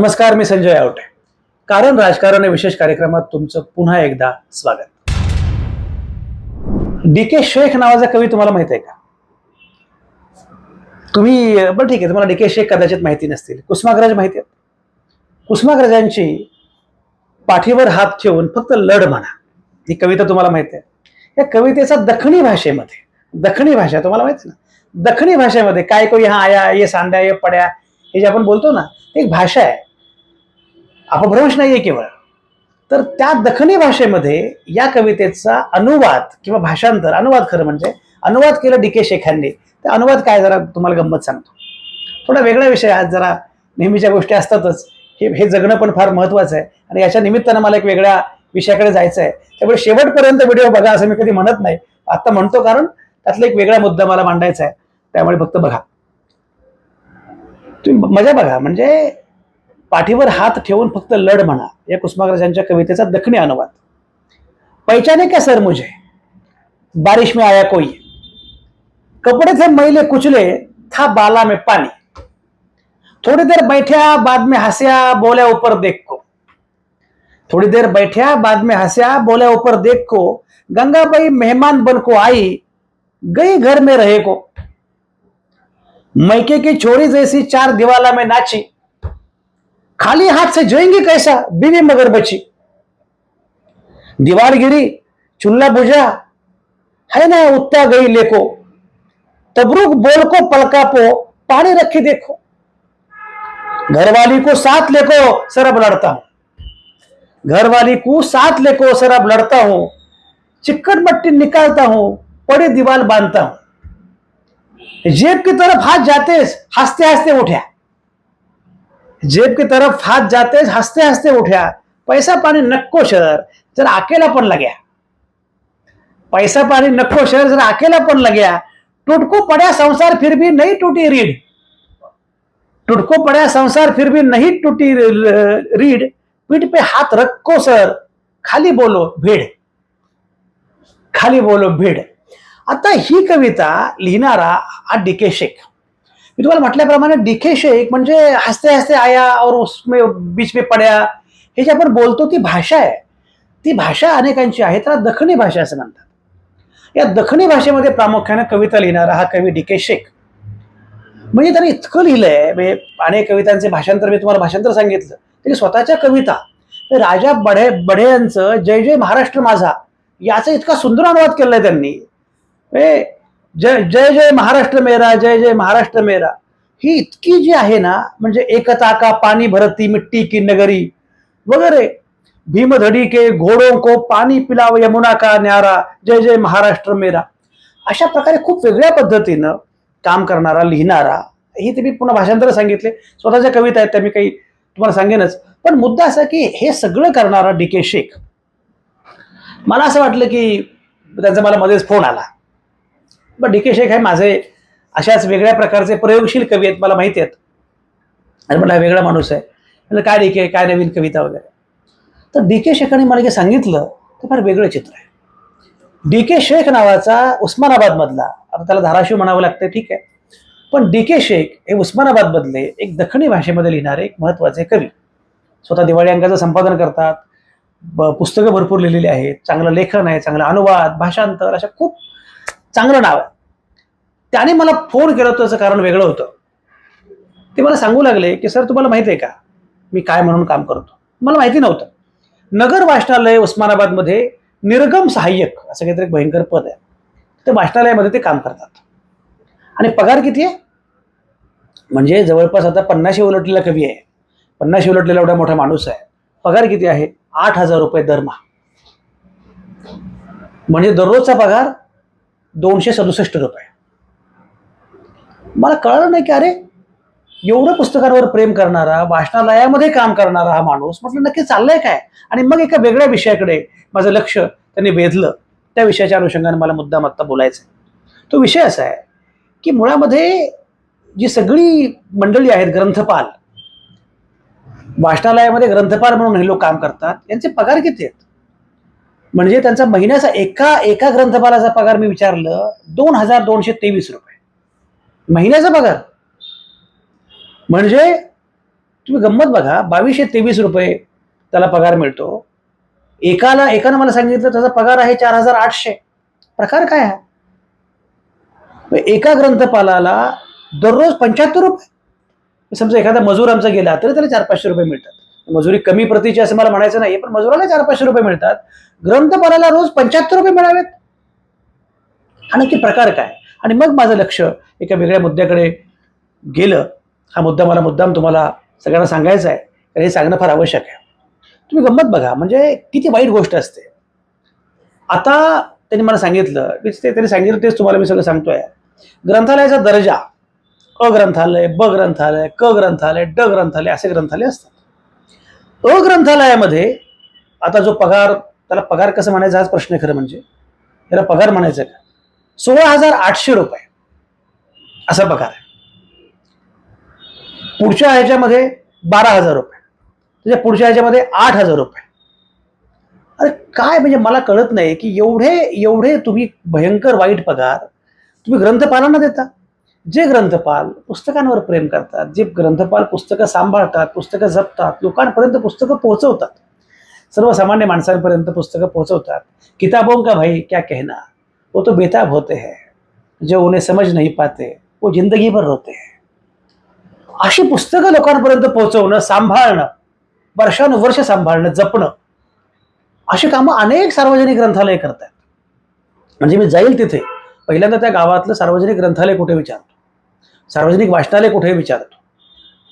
नमस्कार मी संजय आवटे. कारण राजकारण या विशेष कार्यक्रमात तुमचं पुन्हा एकदा स्वागत. डी के शेख नावाचा कवी तुम्हाला माहीत आहे का? तुम्ही बरं ठीक आहे तुम्हाला डी के शेख कदाचित माहिती नसतील. कुसुमाग्रज माहिती आहेत? कुसुमाग्रजांची पाठीवर हात ठेवून फक्त लढ म्हणा. ही कविता तुम्हाला माहिती आहे. या कवितेचा दखणी भाषेमध्ये दखणी भाषा तुम्हाला माहिती ना? दखणी भाषेमध्ये काय कोई हा आया ये सांड्या ये पड्या हे जे आपण बोलतो ना एक भाषा आहे. अपभ्रंश नाही आहे केवळ. तर त्या दखनी भाषेमध्ये या कवितेचा अनुवाद किंवा भाषांतर अनुवाद खरं म्हणजे अनुवाद केलं डी के शेखांनी. ते अनुवाद काय जरा तुम्हाला गंमत सांगतो. थोडा वेगळा विषय आज जरा नेहमीच्या गोष्टी असतातच. हे हे जगणं पण फार महत्त्वाचं आहे. आणि याच्या निमित्तानं मला एक वेगळ्या विषयाकडे जायचं आहे त्यामुळे शेवटपर्यंत व्हिडिओ बघा असं मी कधी म्हणत नाही. आता म्हणतो कारण त्यातला एक वेगळा मुद्दा मला मांडायचा आहे. त्यामुळे फक्त बघा. तुम्ही मजा बघा. म्हणजे पाठीवर हात ठेवून फक्त लढ म्हणा. या कुसुमाग्रजांच्या कवितेचा दखणी अनुवाद. पहचाने क्या सर मुझे? बारिश में आया कोई? कपड़े थे मैले कुचले, था बाला में पानी। थोड़ी देर बैठा बाद में हंसया, बोला ऊपर देख। को थोड़ी देर बैठा बाद में हंसया, बोला ऊपर देख। को गंगा गंगाबाई मेहमान बन को आई, गई घर में रहे को। मैके की छोरी जैसी चार दीवाला में नाची। खाली हाथ से जाएँगी कैसा? बीवी मगर बची। दीवार गिरी चूल्हा बुझा, है ना उत्ता गई लेको। तबरुक बोल को पलका पो पानी रखी देखो। घरवाली को साथ लेको, सरब लड़ता हूँ। घरवाली को साथ लेको, सरब लड़ता हूँ। चिक्कट मट्टी निकालता हूँ, पड़ी दीवार बांधता हूँ। जेब की तरफ़ हाथ जाते हँसते हँसते उठा। जेब की तरफ हाथ जाते हंसते हंसते उठ्या पैसा पाणी नक्को शहर जर आकेला पण लग्या। पैसा पाणी नक्को शहर जर आकेला पण लग्या। टुटको पड्या संसार फिर भी नहीं टूटी रीड टुटको पड्या संसार फिर भी नहीं टूटी रीड पीठ पे हाथ रखो सर खाली बोलो भीड़। खाली बोलो भीड़। आता ही कविता लिहिणारा हा डी के शेख। मी तुम्हाला म्हटल्याप्रमाणे डी शेख म्हणजे हसते हसते आया और उसमे बीच में पड्या. हे जे आपण बोलतो ती भाषा आहे. ती भाषा अनेकांची आहे. त्याला दखनी भाषा असं म्हणतात. या दखनी भाषेमध्ये प्रामुख्याने कविता लिहिणारा हा कवी डी के शेख म्हणजे त्याने इतकं लिहिलंय म्हणजे अनेक कवितांचे भाषांतर मी तुम्हाला भाषांतर सांगितलं. तरी स्वतःच्या कविता राजा बढे बढे यांचं जय जय महाराष्ट्र माझा याचा इतका सुंदर अनुवाद केलाय त्यांनी. म्हणजे जय जय जय महाराष्ट्र मेरा जय जय महाराष्ट्र मेरा. ही इतकी जी आहे ना म्हणजे एकता का पाणी भरती मिट्टी की नगरी वगैरे. भीमधडी के घोडो को पाणी पिलाव यमुना का न्यारा जय जय महाराष्ट्र मेरा. अशा प्रकारे खूप वेगळ्या पद्धतीनं काम करणारा लिहिणारा हे ते मी पुन्हा भाषांतर सांगितले. स्वतःच्या कविता आहेत त्या मी काही तुम्हाला सांगेनच. पण मुद्दा असा की हे सगळं करणारा डी के शेख. मला असं वाटलं की त्यांचा मला मध्येच फोन आला. डी के शेख हे माझे अशाच वेगळ्या प्रकारचे प्रयोगशील कवी आहेत मला माहिती आहेत. आणि मला वेगळा माणूस आहे. म्हणजे काय डी के काय नवीन कविता वगैरे? तर डी के शेखांनी मला जे सांगितलं ते फार वेगळं चित्र आहे. डी के शेख नावाचा उस्मानाबादमधला आता त्याला धाराशिव म्हणावं लागतं ठीक आहे. पण डी के शेख हे उस्मानाबादमधले एक दखनी भाषेमध्ये लिहिणारे एक महत्त्वाचे कवी. स्वतः दिवाळी अंकाचं संपादन करतात ब- पुस्तकं भरपूर लिहिलेली आहेत चांगलं लेखन आहे चांगला अनुवाद भाषांतर अशा खूप चांगलं नाव आहे. त्याने मला फोन केला त्याचं कारण वेगळं होतं. ते मला सांगू लागले की सर तुम्हाला माहिती आहे का? मी काय म्हणून काम करतो? मला माहिती नव्हतं. नगर वाचनालय उस्मानाबादमध्ये निर्गम सहाय्यक असं काहीतरी एक भयंकर पद आहे. ते वाचनालयामध्ये ते काम करतात. आणि पगार किती आहे? म्हणजे जवळपास आता पन्नाशी उलटलेला कवी आहे. पन्नाशी उलटलेला एवढा मोठा माणूस आहे. पगार किती आहे? आठ हजार रुपये दरमहा म्हणजे दररोजचा पगार दोनशे सदुसष्ट रुपये. मला कळलं नाही की अरे एवढं पुस्तकांवर प्रेम करणारा वाचनालयामध्ये काम करणारा हा माणूस म्हटलं नक्की चाललंय काय? आणि मग एका वेगळ्या विषयाकडे माझं लक्ष त्यांनी वेधलं. त्या विषयाच्या अनुषंगाने मला मुद्दाम आत्ता बोलायचं आहे. तो विषय असा आहे की मुळामध्ये जी सगळी मंडळी आहेत ग्रंथपाल वाचनालयामध्ये ग्रंथपाल म्हणून हे लोक काम करतात यांचे पगार किती आहेत? म्हणजे त्यांचा महिन्याचा एका एका ग्रंथपालाचा पगार मी विचारलं दोन हजार दोनशे तेवीस रुपये. महिन्याचा पगार. म्हणजे तुम्ही गंमत बघा बावीसशे तेवीस रुपये त्याला पगार मिळतो. एकाला एकानं मला सांगितलं त्याचा पगार आहे चार हजार आठशे. प्रकार काय आहे? एका ग्रंथपालाला दररोज पंच्याहत्तर रुपये. समजा एखादा मजूर आमचा गेला तरी त्याला चार पाचशे रुपये मिळतात. मजुरी कमी प्रतीची असं मला म्हणायचं नाही पण मजुराला चार पाचशे रुपये मिळतात. ग्रंथपालाला रोज पंच्याहत्तर रुपये मिळावेत. हा नक्की प्रकार काय? आणि मग माझं लक्ष एका वेगळ्या मुद्द्याकडे गेलं. हा मुद्दा मला मुद्दाम तुम्हाला सगळ्यांना सांगायचा आहे. कारण हे सांगणं फार आवश्यक आहे. तुम्ही गंमत बघा म्हणजे किती वाईट गोष्ट असते. आता त्यांनी मला सांगितलं की ते त्यांनी सांगितलं तेच तुम्हाला मी सगळं सांगतोय. ग्रंथालयाचा दर्जा अ ग्रंथालय ब ग्रंथालय क ग्रंथालय ड ग्रंथालय असे ग्रंथालय असतात. अ ग्रंथालयामध्ये आता जो पगार त्याला पगार कसं म्हणायचा हाच प्रश्न खरं म्हणजे. त्याला पगार म्हणायचा का? सोळा हजार आठशे रुपये असा पगार आहे. पुढच्या ह्याच्यामध्ये बारा हजार रुपये. त्याच्या पुढच्या ह्याच्यामध्ये आठ हजार रुपये. अरे काय म्हणजे मला कळत नाही की एवढे एवढे तुम्ही भयंकर वाईट पगार तुम्ही ग्रंथपालांना देता. जे ग्रंथपाल पुस्तकांवर प्रेम करतात जे ग्रंथपाल पुस्तकं सांभाळतात पुस्तकं जपतात लोकांपर्यंत पुस्तकं पोहोचवतात. सर्वसामान्य माणसांपर्यंत पुस्तकं पोहोचवतात. किताबों का भाई क्या कहना? वो तो बेताब होते हैं. जो उन्हें समझ नहीं पाते वो जिंदगी भर रोते हैं. अशी पुस्तकं लोकांपर्यंत पोहोचवणं सांभाळणं वर्षानुवर्ष सांभाळणं जपणं अशी कामं अनेक सार्वजनिक ग्रंथालय करतात. म्हणजे मी जाईल तिथे. पहिल्यांदा त्या गावातलं सार्वजनिक ग्रंथालय कुठे विचारतो? सार्वजनिक वाचनालय कुठे विचारतो.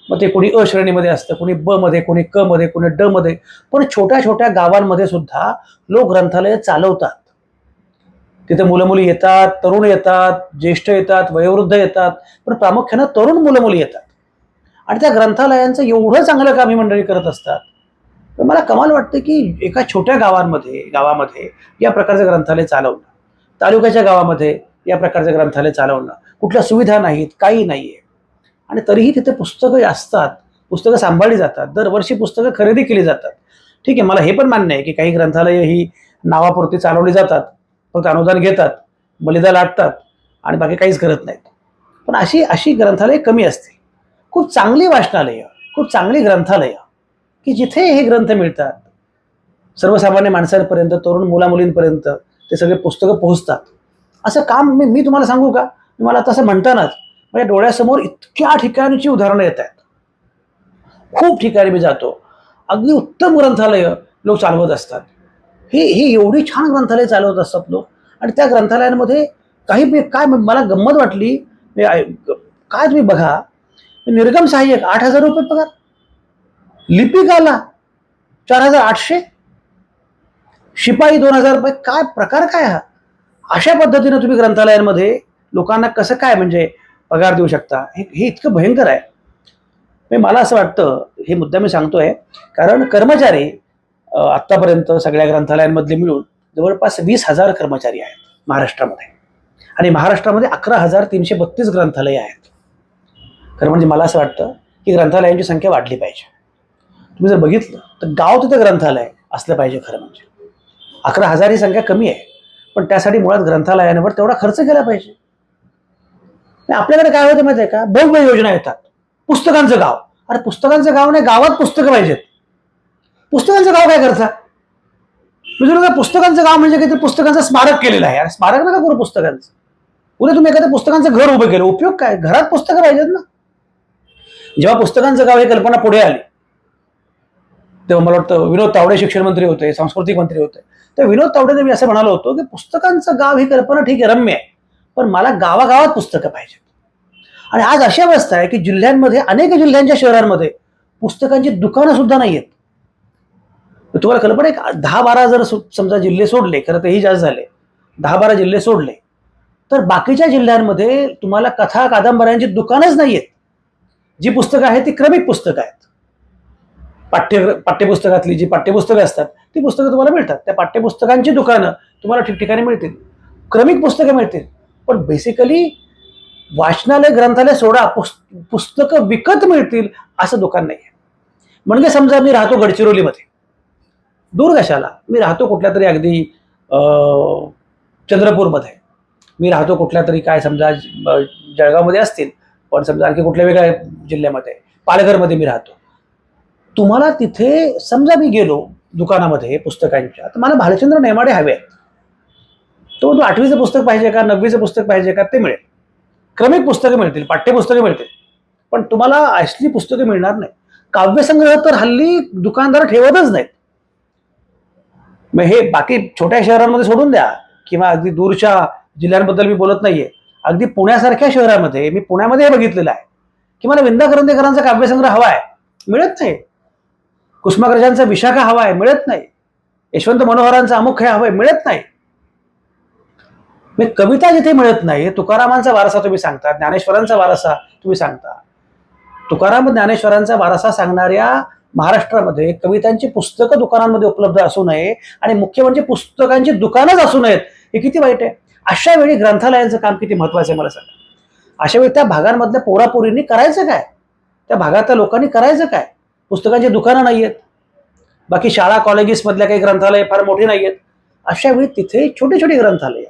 मग ते कोणी अ श्रेणीमध्ये असतं कोणी ब मध्ये कोणी क मध्ये कोणी ड मध्ये. पण छोट्या छोट्या गावांमध्ये सुद्धा लोक ग्रंथालय चालवतात. तिथे मुलं मुली येतात तरुण येतात ज्येष्ठ येतात वयोवृद्ध येतात पण प्रामुख्यानं तरुण मुलं मुली येतात. आणि त्या ग्रंथालयांचं एवढं चांगलं काम ही मंडळी करत असतात. तर मला कमाल वाटतं की एका छोट्या गावांमध्ये गावामध्ये या प्रकारचं ग्रंथालय चालवणं तालुक्याच्या गावामध्ये या प्रकारचं ग्रंथालय चालवणं कुठल्या सुविधा नाहीत काही नाही आहे आणि तरीही तिथे पुस्तकं असतात पुस्तकं सांभाळली जातात दरवर्षी पुस्तकं खरेदी केली जातात. ठीक आहे मला हे पण मान्य आहे की काही ग्रंथालयं ही नावापुरती चालवली जातात फक्त अनुदान घेतात बलिदा लाटतात आणि बाकी काहीच करत नाहीत. पण अशी अशी ग्रंथालयं कमी असतील. खूप चांगली वाचनालयं खूप चांगली ग्रंथालयं की जिथे हे ग्रंथ मिळतात सर्वसामान्य माणसांपर्यंत तरुण मुलामुलींपर्यंत ते सगळे पुस्तकं पोहोचतात. असं काम मी मी तुम्हाला सांगू का? मला तसं म्हणतानाच म्हणजे डोळ्यासमोर इतक्या ठिकाणची उदाहरणं येत आहेत. खूप ठिकाणी मी जातो. अगदी उत्तम ग्रंथालय लोक चालवत असतात. ही ही एवढी छान ग्रंथालय चालवत असतात लोक. आणि त्या ग्रंथालयांमध्ये काही काय मला गंमत वाटली काय तुम्ही बघा निर्गम सहाय्यक आठ हजार रुपये पगार. लिपिकाला चार हजार आठशे. शिपाई दोन हजार रुपये. काय प्रकार काय हा? अशा पद्धतीनं तुम्ही ग्रंथालयांमध्ये लोकांना कसं काय म्हणजे पगार देऊ शकता? हे हे इतकं भयंकर आहे. म्हणजे मला असं वाटतं हे मुद्दा मी सांगतोय कारण कर्मचारी आत्तापर्यंत सगळ्या ग्रंथालयांमधले मिळून जवळपास वीस हजार कर्मचारी आहेत महाराष्ट्रामध्ये. आणि महाराष्ट्रामध्ये अकरा हजार तीनशे बत्तीस ग्रंथालय आहेत. खरं म्हणजे मला असं वाटतं की ग्रंथालयांची संख्या वाढली पाहिजे. तुम्ही जर बघितलं तर गाव तिथं ग्रंथालय असलं पाहिजे खरं म्हणजे. अकरा हजार ही संख्या कमी आहे पण त्यासाठी मुळात ग्रंथालयांवर तेवढा खर्च केला पाहिजे. आपल्याकडे काय होतं माहिती आहे का? भव्य योजना येतात. पुस्तकांचं गाव. अरे पुस्तकांचं गाव नाही गावात पुस्तकं पाहिजेत. पुस्तकांचं गाव काय करता? मी पुस्तकांचं गाव म्हणजे काहीतरी पुस्तकांचं स्मारक केलेलं आहे. अरे स्मारक नका करू पुस्तकांचं? उद्या तुम्ही एखाद्या पुस्तकांचं घर उभं केलं? उपयोग काय? घरात पुस्तकं पाहिजेत ना. जेव्हा पुस्तकांचं गाव ही कल्पना पुढे आली तेव्हा मला वाटतं विनोद तावडे शिक्षण मंत्री होते सांस्कृतिक मंत्री होते. तर विनोद तावडेने मी असं म्हणालो होतो की पुस्तकांचं गाव ही कल्पना ठीक आहे रम्य आहे. पण मला गावागावात पुस्तकं पाहिजेत. आणि आज अशी अवस्था आहे की जिल्ह्यांमध्ये अनेक जिल्ह्यांच्या शहरांमध्ये पुस्तकांची दुकानं सुद्धा नाही आहेत तुम्हाला कल्पना आहे दहा बारा जर समजा जिल्हे सोडले खरं तेही जास्त झाले. दहा बारा जिल्हे सोडले. तर बाकीच्या जिल्ह्यांमध्ये तुम्हाला कथा कादंबऱ्यांची दुकानच नाही आहेत जी पुस्तकं आहेत ती क्रमिक पुस्तकं आहेत. पाठ्य पाठ्यपुस्तकातली जी पाठ्यपुस्तकं असतात ती पुस्तकं तुम्हाला मिळतात. त्या पाठ्यपुस्तकांची दुकानं तुम्हाला ठिकठिकाणी मिळतील. क्रमिक पुस्तकं मिळतील. पण बेसिकली वाचनालय ग्रंथालय सोडा पुस पुस्तकं विकत मिळतील असं दुकान नाही आहे म्हणजे समजा मी राहतो गडचिरोलीमध्ये. दूर कशाला? मी राहतो कुठल्या तरी अगदी चंद्रपूरमध्ये. मी राहतो कुठल्या तरी काय समजा जळगावमध्ये असतील पण समजा आणखी कुठल्या वेगळ्या जिल्ह्यामध्ये पालघरमध्ये मी राहतो. तुम्हाला तिथे समजा मी गेलो दुकानामध्ये पुस्तकांच्या तर मला भालचंद्र नेमाडे हवे आहेत. तो तो आठवीचं पुस्तक पाहिजे का नववीचं पुस्तक पाहिजे का ते मिळेल. क्रमिक पुस्तकं मिळतील पाठ्यपुस्तकं मिळतील. पण तुम्हाला असली पुस्तकं मिळणार नाही. काव्यसंग्रह तर हल्ली दुकानदार ठेवतच नाहीत. मग हे बाकी छोट्या शहरांमध्ये सोडून द्या किंवा अगदी दूरच्या जिल्ह्यांबद्दल मी बोलत नाहीये. अगदी पुण्यासारख्या शहरामध्ये मी पुण्यामध्ये हे बघितलेलं आहे. की मला विंदा करंदेकरांचा काव्यसंग्रह हवा आहे. मिळत नाही. कुसुमाग्रजांचा विशाखा हवा आहे मिळत नाही. यशवंत मनोहरांचा अमुख्य हवा आहे मिळत नाही. मी कविता जिथे मिळत नाही तुकारामांचा वारसा तुम्ही सांगता ज्ञानेश्वरांचा वारसा तुम्ही सांगता. तुकाराम ज्ञानेश्वरांचा वारसा सांगणाऱ्या महाराष्ट्रामध्ये कवितांची पुस्तकं दुकानांमध्ये उपलब्ध असू नये आणि मुख्य म्हणजे पुस्तकांची दुकानच असू नयेत हे किती वाईट आहे. अशा वेळी ग्रंथालयांचं काम किती महत्वाचं आहे मला सांगा. अशा वेळी त्या भागांमधल्या पोरापोरींनी करायचं काय? त्या भागातल्या लोकांनी करायचं काय? पुस्तकांची दुकानं नाही आहेत बाकी शाळा कॉलेजेसमधल्या काही ग्रंथालय फार मोठी नाही आहेत अशा वेळी तिथे छोटे छोटे ग्रंथालय.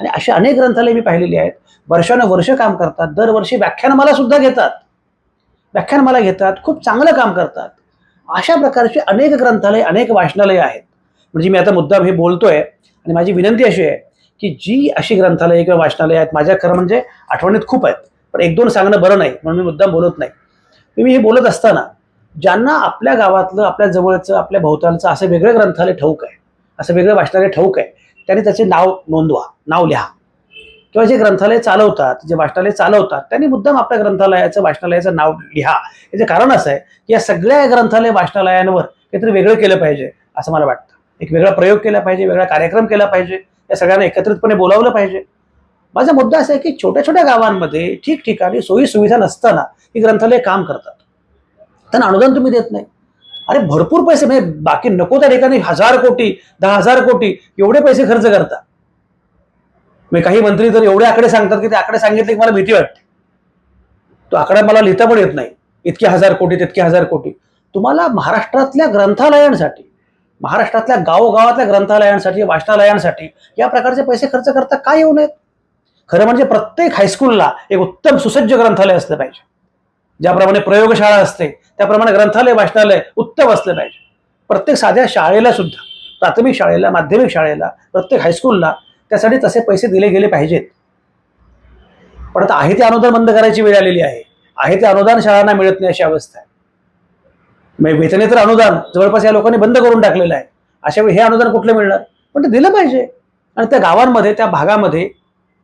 आणि असे अनेक ग्रंथालय मी पाहिलेली आहेत. वर्षानुवर्ष काम करतात. दरवर्षी व्याख्यानमाला सुद्धा घेतात. व्याख्यानमाला घेतात. खूप चांगलं काम करतात. अशा प्रकारचे अनेक ग्रंथालय अनेक वाचनालय आहेत. म्हणजे मी आता मुद्दाम हे बोलतोय आणि माझी विनंती अशी आहे की जी अशी ग्रंथालय किंवा वाचनालय आहेत माझ्या खरं म्हणजे आठवणीत खूप आहेत. पण एक दोन सांगणं बरं नाही म्हणून मी मुद्दाम बोलत नाही. मी हे बोलत असताना ज्यांना आपल्या गावातलं आपल्या जवळचं आपल्या भोवतालचं असं वेगळं ग्रंथालय ठाऊक आहे असं वेगळं वाचनालय ठाऊक आहे त्यांनी त्याचे नाव नोंदवा नाव लिहा. किंवा जे ग्रंथालय चालवतात जे वाचनालय चालवतात त्यांनी मुद्दाम आपल्या ग्रंथालयाचं वाचनालयाचं नाव लिहा. याचं कारण असं आहे की या सगळ्या ग्रंथालय वाचनालयांवर काहीतरी वेगळं केलं पाहिजे असं मला वाटतं. एक वेगळा प्रयोग केला पाहिजे वेगळा कार्यक्रम केला पाहिजे या सगळ्यांना एकत्रितपणे बोलावलं पाहिजे. माझा मुद्दा असा आहे की छोट्या छोट्या गावांमध्ये ठिकठिकाणी सोयी सुविधा नसताना ही ग्रंथालय काम करतात. त्यांना अनुदान तुम्ही देत नाही. अरे भरपूर पैसे म्हणजे बाकी नको त्या ठिकाणी हजार कोटी दहा हजार कोटी एवढे पैसे खर्च करता. मी काही मंत्री तर एवढे आकडे सांगतात की ते आकडे सांगितले की मला भीती वाटते. तो आकडा मला लिहिता पण येत नाही. इतके हजार कोटी तितके हजार कोटी. तुम्हाला महाराष्ट्रातल्या ग्रंथालयांसाठी महाराष्ट्रातल्या गावोगावातल्या ग्रंथालयांसाठी वाचनालयांसाठी या प्रकारचे पैसे खर्च करता का येऊ नयेत? खरं म्हणजे प्रत्येक हायस्कूलला एक उत्तम सुसज्ज ग्रंथालय असलं पाहिजे. ज्याप्रमाणे प्रयोगशाळा असते त्याप्रमाणे ग्रंथालय वाचनालय उत्तम असले पाहिजे. प्रत्येक साध्या शाळेला सुद्धा प्राथमिक शाळेला माध्यमिक शाळेला प्रत्येक हायस्कूलला त्यासाठी तसे पैसे दिले गेले पाहिजेत. पण आता आहे ते अनुदान बंद करायची वेळ आलेली आहे. आहे ते अनुदान शाळांना मिळत नाही अशी अवस्था आहे. म्हणजे वेतनेतर अनुदान जवळपास या लोकांनी बंद करून टाकलेलं आहे. अशा वेळी हे अनुदान कुठलं मिळणार? पण ते दिलं पाहिजे. आणि त्या गावांमध्ये त्या भागामध्ये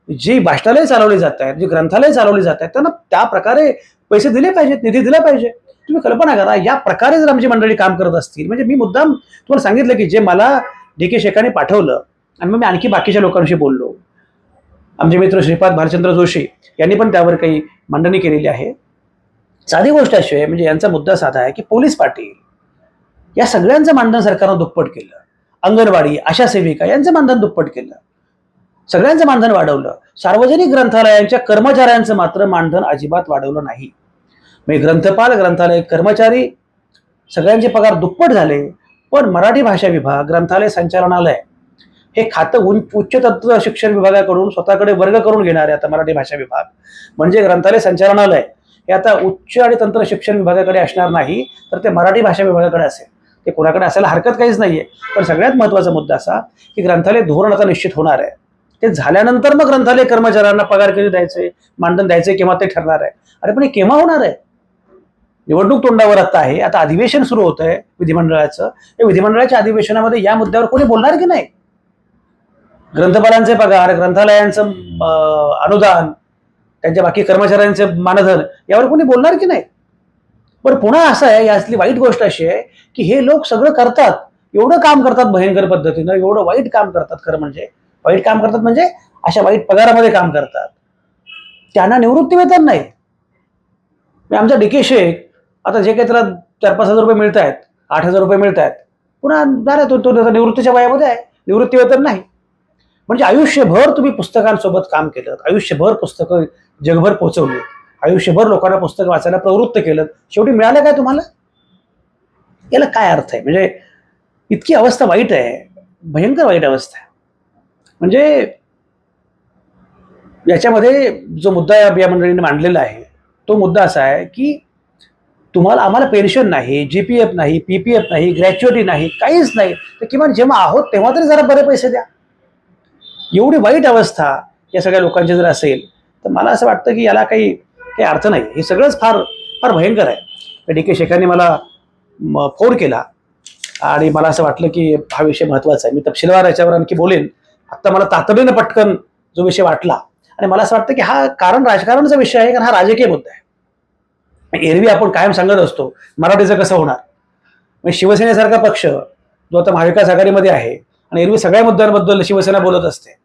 जी वाचनालय चालवली जात आहेत जी ग्रंथालय चालवली जात आहेत त्यांना त्या प्रकारे पैसे दिले पाहिजेत निधी दिला पाहिजे. तुम्ही कल्पना करा या प्रकारे जर आमची मंडळी काम करत असतील म्हणजे मी मुद्दाम तुम्हाला सांगितलं की जे मला डी के शेखाने पाठवलं आणि मग मी आणखी बाकीच्या लोकांशी बोललो. आमचे मित्र श्रीपाद भालचंद्र जोशी यांनी पण त्यावर काही मांडणी केलेली आहे. साधी गोष्ट अशी आहे म्हणजे यांचा मुद्दा साधा आहे की पोलीस पाटील या सगळ्यांचं मानधन सरकारनं दुप्पट केलं. अंगणवाडी आशा सेविका यांचं मानधन दुप्पट केलं. सगळ्यांचं मानधन वाढवलं. सार्वजनिक ग्रंथालयांच्या कर्मचाऱ्यांचं मात्र मानधन अजिबात वाढवलं नाही. म्हणजे ग्रंथपाल ग्रंथालय कर्मचारी सगळ्यांचे पगार दुप्पट झाले पण मराठी भाषा विभाग ग्रंथालय संचालनालय हे खातं उंच उच्च तत्व शिक्षण विभागाकडून स्वतःकडे वर्ग करून घेणार आहे आता मराठी भाषा विभाग. म्हणजे ग्रंथालय संचालनालय हे आता उच्च आणि तंत्र शिक्षण विभागाकडे असणार नाही तर ते मराठी भाषा विभागाकडे असेल. ते कोणाकडे असायला हरकत काहीच नाहीये. पण सगळ्यात महत्त्वाचा मुद्दा असा की ग्रंथालय धोरण आता निश्चित होणार आहे. ते झाल्यानंतर मग ग्रंथालय कर्मचाऱ्यांना पगार किती द्यायचे मानधन द्यायचे किंवा ते ठरणार आहे. अरे पण हे केव्हा होणार आहे? निवडणूक तोंडावर आता आहे. आता अधिवेशन सुरू होत आहे विधिमंडळाचं. या विधिमंडळाच्या अधिवेशनामध्ये या मुद्द्यावर कोणी बोलणार की नाही? ग्रंथपालांचे पगार ग्रंथालयांचं अनुदान त्यांच्या बाकी कर्मचाऱ्यांचे मानधन यावर कोणी बोलणार की नाही? पण पुन्हा असं आहे यातली वाईट गोष्ट अशी आहे की हे लोक सगळं करतात. एवढं काम करतात भयंकर पद्धतीनं एवढं वाईट काम करतात खरं म्हणजे. वाईट काम करतात म्हणजे अशा वाईट पगारामध्ये काम करतात. त्यांना निवृत्ती वेतन नाही. म्हणजे आमचा डी शेख आता जे काही त्याला चार पाच हजार रुपये मिळत आहेत आठ हजार रुपये मिळत आहेत पुन्हा झाला तो तो निवृत्तीच्या वयामध्ये आहे निवृत्ती वेतन नाही. म्हणजे आयुष्यभर तुम्ही पुस्तकांसोबत काम केलं आयुष्यभर पुस्तकं जगभर पोहोचवली आयुष्यभर लोकांना पुस्तक वाचायला प्रवृत्त केलं शेवटी मिळालं काय तुम्हाला? याला काय अर्थ आहे? म्हणजे इतकी अवस्था वाईट आहे भयंकर वाईट अवस्था आहे. म्हणजे याच्यामध्ये जो मुद्दा या मंडळीने मांडलेला आहे तो मुद्दा असा आहे की तुम्हाला आम्हाला पेन्शन नाही जी पी एफ नाही पी पी एफ नाही ग्रॅच्युटी नाही काहीच नाही. तर किमान जेव्हा आहोत तेव्हा तरी जरा बरे पैसे द्या. एवढी वाईट अवस्था या सगळ्या लोकांची जर असेल तर मला असं वाटतं की याला काही काही अर्थ नाही. हे सगळंच फार फार भयंकर आहे. डी के शेखांनी मला फोन केला. आणि मला असं वाटलं की हा विषय महत्त्वाचा आहे. मी तपशीलवार याच्यावर आणखी बोलेन. आत्ता मला तातडीनं पटकन जो विषय वाटला. आणि मला असं वाटतं की हा कारण राजकारणाचा विषय आहे कारण हा राजकीय मुद्दा आहे. एरवी आपण कायम सांगत असतो मराठीचं कसं होणार? म्हणजे शिवसेनेसारखा पक्ष जो आता महाविकास आघाडीमध्ये आहे आणि एरवी सगळ्या मुद्द्यांबद्दल शिवसेना बोलत असते.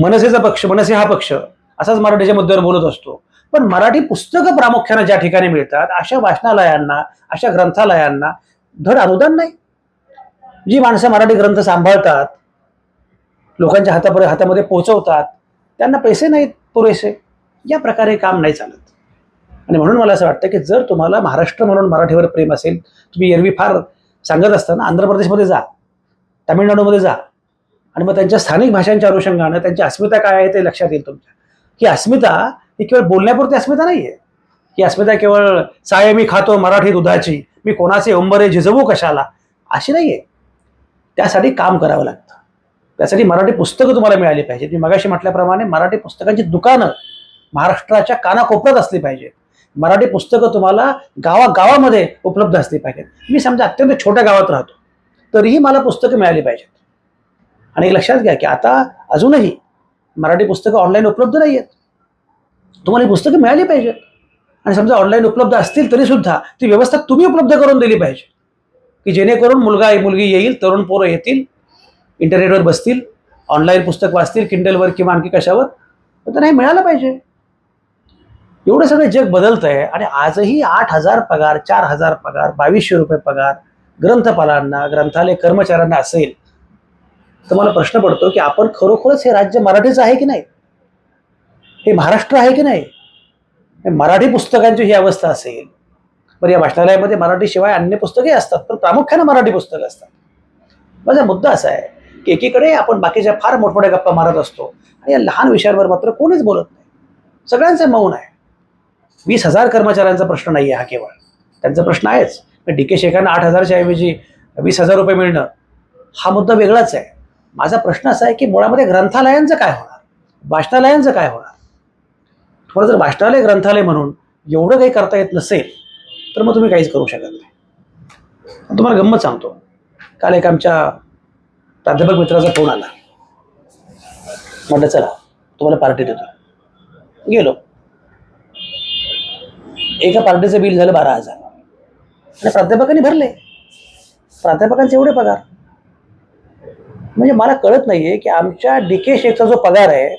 मनसेचा पक्ष मनसे हा पक्ष असाच मराठीच्या मुद्द्यावर बोलत असतो. पण मराठी पुस्तकं प्रामुख्यानं ज्या ठिकाणी मिळतात अशा वाचनालयांना अशा ग्रंथालयांना धड अनुदान नाही. जी माणसं मराठी ग्रंथ सांभाळतात लोकांच्या हातापर्यंत हातामध्ये पोहोचवतात त्यांना पैसे नाहीत पुरेसे. या प्रकारे काम नाही चालत. आणि म्हणून मला असं वाटतं की जर तुम्हाला महाराष्ट्र म्हणून मराठीवर प्रेम असेल तुम्ही एरवी फार सांगत असताना आंध्र प्रदेशमध्ये जा तामिळनाडूमध्ये जा आणि मग त्यांच्या स्थानिक भाषांच्या अनुषंगानं त्यांची अस्मिता काय आहे ते लक्षात येईल तुमच्या. ही अस्मिता ही केवळ बोलण्यापुरती अस्मिता नाही आहे ही अस्मिता केवळ साय मी खातो मराठी दुधाची मी कोणाचे उंबरे झिजवू कशाला अशी नाही आहे त्यासाठी काम करावं लागतं. त्यासाठी मराठी पुस्तकं तुम्हाला मिळाली पाहिजेत. मी मगाशी म्हटल्याप्रमाणे मराठी पुस्तकांची दुकानं महाराष्ट्राच्या कानाकोपऱ्यात असली पाहिजेत. मराठी पुस्तकं तुम्हाला गावागावामध्ये उपलब्ध असली पाहिजेत. मी समजा अत्यंत छोट्या गावात राहतो तरीही मला पुस्तकं मिळाली पाहिजेत. आणि लक्षात घ्या की आता अजूनही मराठी पुस्तकं ऑनलाईन उपलब्ध नाही आहेत तुम्हाला ही पुस्तकं मिळाली पाहिजेत. आणि समजा ऑनलाईन उपलब्ध असतील तरी सुद्धा ती व्यवस्था तुम्ही उपलब्ध करून दिली पाहिजे की जेणेकरून मुलगा मुलगी येईल तरुण पोरं येतील इंटरनेटवर बसतील ऑनलाईन पुस्तक वाचतील किंडलवर किंवा आणखी कशावर तर त्यांना मिळालं पाहिजे. एवढं सगळं जग बदलतं आहे आणि आजही आठ हजार पगार चार हजार पगार बावीसशे रुपये पगार ग्रंथपालांना ग्रंथालय कर्मचाऱ्यांना असेल. तर मला प्रश्न पडतो की आपण खरोखरच हे राज्य मराठीचं आहे की नाही? हे महाराष्ट्र आहे की नाही? मराठी पुस्तकांची ही अवस्था असेल. बरं या वाचनालयामध्ये मराठीशिवाय अन्य पुस्तके असतात पण प्रामुख्यानं मराठी पुस्तकं असतात. माझा मुद्दा असा आहे की एकीकडे आपण बाकीच्या फार मोठमोठ्या गप्पा मारत असतो आणि या लहान विषयांवर मात्र कोणीच बोलत नाही. सगळ्यांचं मौन आहे. वीस हजार कर्मचाऱ्यांचा प्रश्न नाही आहे हा केवळ. त्यांचा प्रश्न आहेच. डी के शेखांना आठ हजारच्या ऐवजी वीस हजार रुपये मिळणं हा मुद्दा वेगळाच आहे. माझा प्रश्न असा आहे की मुळामध्ये ग्रंथालयांचं काय होणार? वाचनालयांचं काय होणार? तुम्हाला जर वाचनालय ग्रंथालय म्हणून एवढं काही करता येत नसेल तर मग तुम्ही काहीच करू शकत नाही. तुम्हाला गंमत सांगतो. काल एक आमच्या प्राध्यापक मित्राचा फोन आला. म्हटलं चला तुम्हाला पार्टी देतो. गेलो. एका पार्टीचं बिल झालं बारा हजार. आणि प्राध्यापकांनी भरले. प्राध्यापकांचे एवढे पगार. म्हणजे मला कळत नाहीये की आमच्या डी के शेखचा जो पगार आहे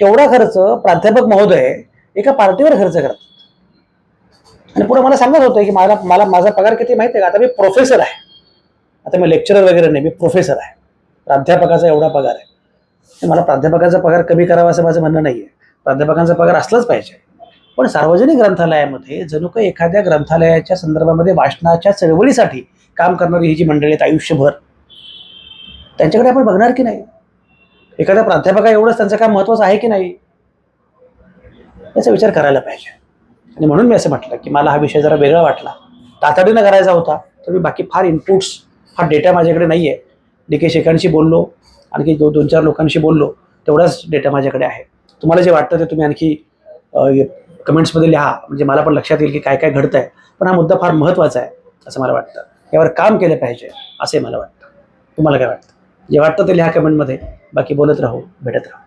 तेवढा खर्च प्राध्यापक महोदय एका पार्टीवर खर्च करतात. आणि पुढे मला सांगत होतं की मला मला माझा पगार किती माहिती आहे का? आता मी प्रोफेसर आहे. आता मी लेक्चरर वगैरे नाही मी प्रोफेसर आहे. प्राध्यापकाचा एवढा पगार आहे. मला प्राध्यापकाचा पगार कमी करावा असं माझं म्हणणं नाही आहे प्राध्यापकांचा पगार असलाच पाहिजे. पण सार्वजनिक ग्रंथालयामध्ये जणू काही एखाद्या ग्रंथालयाच्या संदर्भामध्ये वाचनाच्या चळवळीसाठी काम करणारी ही जी मंडळी आहेत आयुष्यभर त्यांच्याकडे आपण बघणार की नाही? एखाद्या प्राध्यापका एवढंच त्यांचं काम महत्त्वाचं आहे की नाही? याचा विचार करायला पाहिजे. आणि म्हणून मी असं म्हटलं की मला हा विषय जरा वेगळा वाटला. तातडीनं करायचा होता तर मी बाकी फार इनपुट्स हा डेटा माझ्याकडे नाही आहे डी के शेखांशी बोललो आणखी दो दोन चार लोकांशी बोललो तेवढाच डेटा माझ्याकडे आहे. तुम्हाला जे वाटतं ते तुम्ही आणखी कमेंट्समध्ये लिहा. म्हणजे मला पण लक्षात येईल की काय काय घडतं आहे पण हा मुद्दा फार महत्त्वाचा आहे असं मला वाटतं. यावर काम केलं पाहिजे असे मला वाटतं. तुम्हाला काय वाटतं? जे वाटतं ते लिहा कमेंटमध्ये. बाकी बोलत राहू भेटत राहू.